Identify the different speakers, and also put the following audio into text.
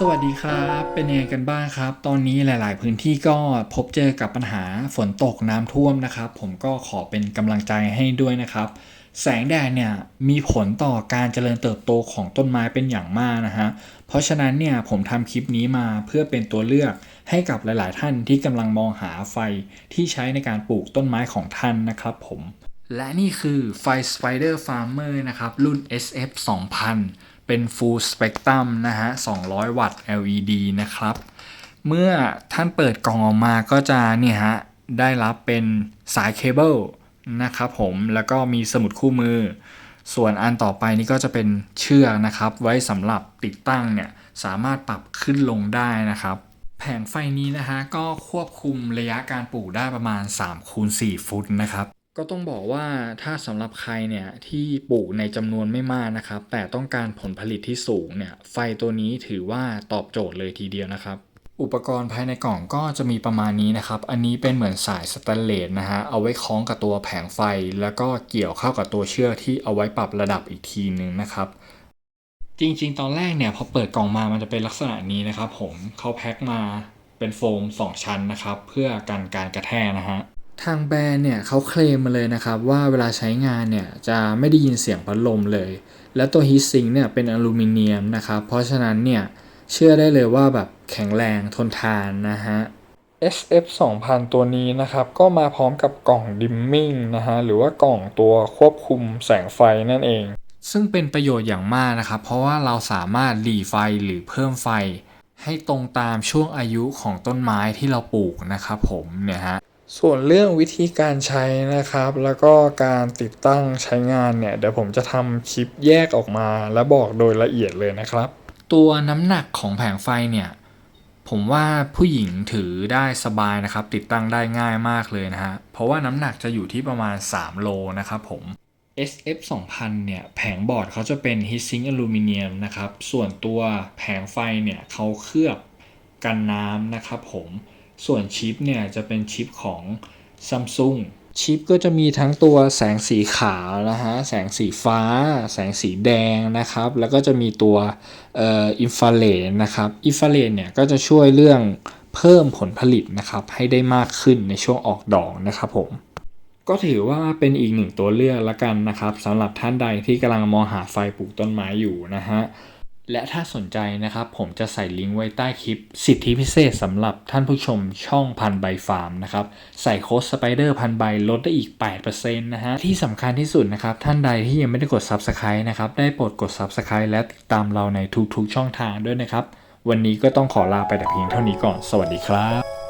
Speaker 1: สวัสดีครับ เป็นยังไงกันบ้างครับ ตอนนี้หลาย ๆ พื้นที่ก็พบเจอกับปัญหาฝนตกน้ำท่วมนะครับ ผมก็ขอเป็นกำลังใจให้ด้วยนะครับ แสงแดดเนี่ยมีผลต่อการเจริญเติบโตของต้นไม้เป็นอย่างมากนะฮะ เพราะฉะนั้นเนี่ยผมทำคลิปนี้มาเพื่อเป็นตัวเลือกให้กับหลาย ๆ ท่านที่กำลังมองหาไฟที่ใช้ในการปลูกต้นไม้ของท่านนะครับผม และนี่คือไฟ Spider Farmer นะครับรุ่น SF 2000 เป็น Full Spectrum นะฮะ 200 วัตต์ LED นะครับ เมื่อท่านเปิดกล่องออกมาก็จะเนี่ยฮะ ได้รับเป็นสายเคเบิลนะครับผม แล้วก็มีสมุดคู่มือ ส่วนอันต่อไปนี่ก็จะเป็นเชือกนะครับ ไว้สำหรับติดตั้งเนี่ย สามารถปรับขึ้นลงได้นะครับ แผงไฟนี้นะฮะ ก็ควบคุมระยะการปลูกได้ประมาณ3คูณ4ฟุตนะครับ ก็ต้องบอกว่าถ้าสำหรับใครเนี่ยที่ปลูกในจำนวนไม่มากนะครับ แต่ต้องการผลผลิตที่สูงเนี่ยไฟตัวนี้ถือว่าตอบโจทย์เลยทีเดียวนะครับ อุปกรณ์ภายในกล่องก็จะมีประมาณนี้นะครับ อันนี้เป็นเหมือนสายสแตนเลสนะฮะเอาไว้คล้องกับตัวแผงไฟ แล้วก็เกี่ยวเข้ากับตัวเชือกที่เอาไว้ปรับระดับอีกทีหนึ่งนะครับจริงๆ ตอนแรกเนี่ยพอเปิดกล่องมามันจะเป็นลักษณะนี้นะครับ ผมเขาแพ็คมาเป็นโฟม 2 ชั้นนะครับ เพื่อกันการกระแทกนะฮะ ทางแบรนด์เนี่ยเขาเคลมมาเลยนะครับว่าเวลาใช้งานเนี่ยจะไม่ได้ยินเสียงพัดลมเลย และตัวฮีทซิงเนี่ยเป็นอลูมิเนียมนะครับ เพราะฉะนั้นเนี่ยเชื่อได้เลยว่าแบบแข็งแรงทนทานนะฮะ SF 2000 ตัวนี้นะครับก็มาพร้อมกับกล่องดิมมิ่งนะฮะหรือว่ากล่องตัวควบคุมแสงไฟนั่นเอง ซึ่งเป็นประโยชน์อย่างมากนะครับ เพราะว่าเราสามารถหลีไฟหรือเพิ่มไฟ ให้ตรงตามช่วงอายุของต้นไม้ที่เราปลูกนะครับผมเนี่ยฮะ ส่วนเรื่องวิธีการใช้นะครับ แล้วก็การติดตั้งใช้งานเนี่ย เดี๋ยวผมจะทำคลิปแยกออกมา และบอกโดยละเอียดเลยนะครับ ตัวน้ำหนักของแผงไฟเนี่ย ผมว่าผู้หญิงถือได้สบายนะครับ ติดตั้งได้ง่ายมากเลยนะฮะ เพราะว่าน้ำหนักจะอยู่ที่ประมาณ 3 โลนะครับผม SF 2000เนี่ย แผงบอร์ดเขาจะเป็น heat sink อลูมิเนียมนะครับ ส่วนตัวแผงไฟเนี่ยเขาเคลือบกันน้ำนะครับผม ส่วนชิปเนี่ยจะเป็นชิปของ Samsung ชิปก็จะมีทั้งตัวแสงสีขาวนะฮะ แสงสีฟ้า แสงสีแดงนะครับ แล้วก็จะมีตัวเอ่ออินฟราเรดนะครับ อินฟราเรดเนี่ยก็จะช่วยเรื่องเพิ่มผลผลิตนะครับ ให้ได้มากขึ้นในช่วงออกดอกนะครับผม ก็ถือว่าเป็นอีกหนึ่งตัวเลือกละกันนะครับสำหรับท่านใดที่กำลังมองหาไฟปลูกต้นไม้อยู่นะฮะ และถ้าสนใจนะครับ ผมจะใส่ลิงก์ไว้ใต้คลิป สิทธิพิเศษสำหรับท่านผู้ชมช่องพันใบฟาร์มนะครับ ใส่โค้ดสไปเดอร์พันใบลดได้อีก 8%นะฮะ ที่สำคัญที่สุดนะครับ ท่านใดที่ยังไม่ได้กด Subscribe นะครับ ได้โปรดกด Subscribe และติดตามเราในทุกๆช่องทางด้วยนะครับ วันนี้ก็ต้องขอลาไปแต่เพียงเท่านี้ก่อน สวัสดีครับ